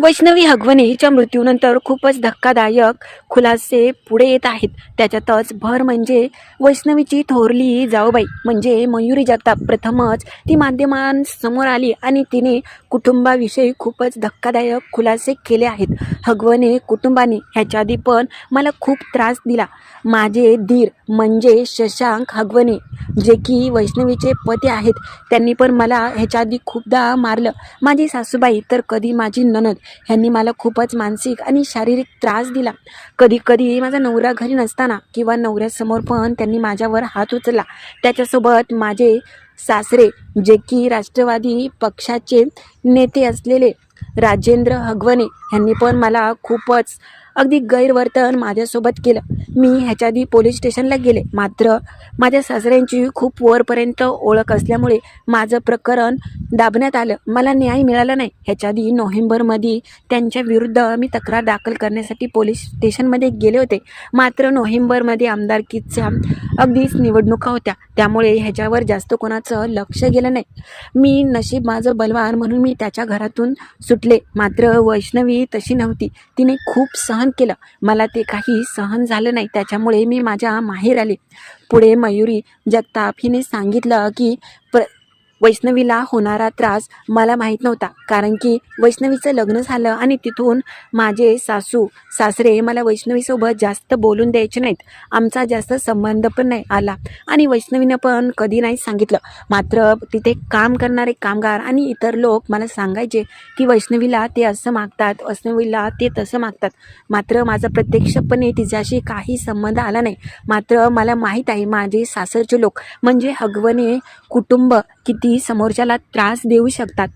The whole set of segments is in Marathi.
वैष्णवी हगवणेच्या मृत्यूनंतर खूपच धक्कादायक खुलासे पुढे येत आहेत. त्याच्यातच भर म्हणजे वैष्णवीची थोरली जाऊबाई म्हणजे मयुरी जगताप. प्रथमच ती माध्यमांसमोर आली आणि तिने कुटुंबाविषयी खूपच धक्कादायक खुलासे केले आहेत. हगवणे कुटुंबाने ह्याच्या आधी पण मला खूप त्रास दिला. माझे धीर म्हणजे शशांक हगवणे जे की वैष्णवीचे पती आहेत त्यांनी पण मला ह्याच्या आधी खूपदा मारलं. माझी सासूबाई तर कधी माझी ननद ह्यांनी मला खूपच मानसिक आणि शारीरिक त्रास दिला. कधी कधी माझा नवरा घरी नसताना किंवा नवऱ्यासमोर पण त्यांनी माझ्यावर हात उचलला. त्याच्यासोबत माझे सासरे जे की राष्ट्रवादी पक्षाचे नेते असलेले राजेंद्र हगवणे ह्यांनी पण मला खूपच अगदी गैरवर्तन माझ्यासोबत केलं. मी ह्याच्या आधी पोलीस स्टेशनला गेले. मात्र माझ्या सासऱ्यांची खूप वरपर्यंत ओळख असल्यामुळे माझं प्रकरण दाबण्यात आलं. मला न्याय मिळाला नाही. ह्याच्या आधी नोव्हेंबरमध्ये त्यांच्या विरुद्ध मी तक्रार दाखल करण्यासाठी पोलीस स्टेशनमध्ये गेले होते. मात्र नोव्हेंबरमध्ये आमदारकीच्या अगदीच निवडणुका होत्या. त्यामुळे ह्याच्यावर जास्त कोणाचं लक्ष गेलं नाही. मी नशीब माझं बलवान म्हणून मी त्याच्या घरातून सुटले. मात्र वैष्णवी तशी नव्हती. तिने खूप सहन केलं. मला ते काही सहन झालं नाही. त्याच्यामुळे मी माझ्या माहेर आले. पुढे मयुरी जगताप हिने सांगितलं की प्र वैष्णवीला होणारा त्रास मला माहीत नव्हता. कारण की वैष्णवीचं लग्न झालं आणि तिथून माझे सासू सासरे मला वैष्णवीसोबत जास्त बोलून द्यायचे नाहीत. आमचा जास्त संबंध पण नाही आला. आणि वैष्णवीनं पण कधी नाही सांगितलं. मात्र तिथे काम करणारे कामगार आणि इतर लोक मला सांगायचे की वैष्णवीला ते असं मागतात वैष्णवीला ते तसं मागतात. मात्र माझा प्रत्यक्षपणे तिच्याशी काही संबंध आला नाही. मात्र मला माहीत आहे माझे सासरचे लोक म्हणजे हगवणे कुटुंब किती समोरच्याला त्रास देऊ शकतात.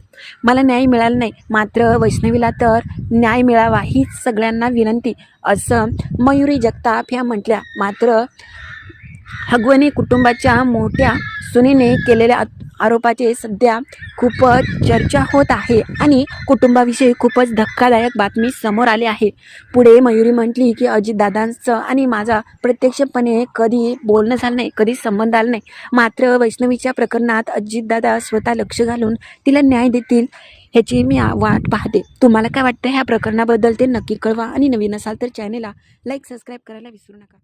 मला न्याय मिळाला नाही. मात्र वैष्णवीला तर न्याय मिळावा हीच सगळ्यांना विनंती. असं मयुरी जगताप ह्या म्हटल्या. मात्र हगवणी कुटुंबाच्या मोठ्या सुनीने केलेल्या आरोपाचे सध्या खूपच चर्चा होत आहे आणि कुटुंबाविषयी खूपच धक्कादायक बातमी समोर आली आहे. पुढे मयुरी म्हटली की अजितदादांचं आणि माझा प्रत्यक्षपणे कधी बोलणं झालं नाही कधी संबंध आला नाही. मात्र वैष्णवीच्या प्रकरणात अजितदादा स्वतः लक्ष घालून तिला न्याय देतील ह्याची मी आ- वाट पाहते. तुम्हाला काय वाटतं? ह्या प्रकरणाबद्दल ते नक्की कळवा. आणि नवीन असाल तर चॅनेलला लाईक सबस्क्राईब करायला विसरू नका.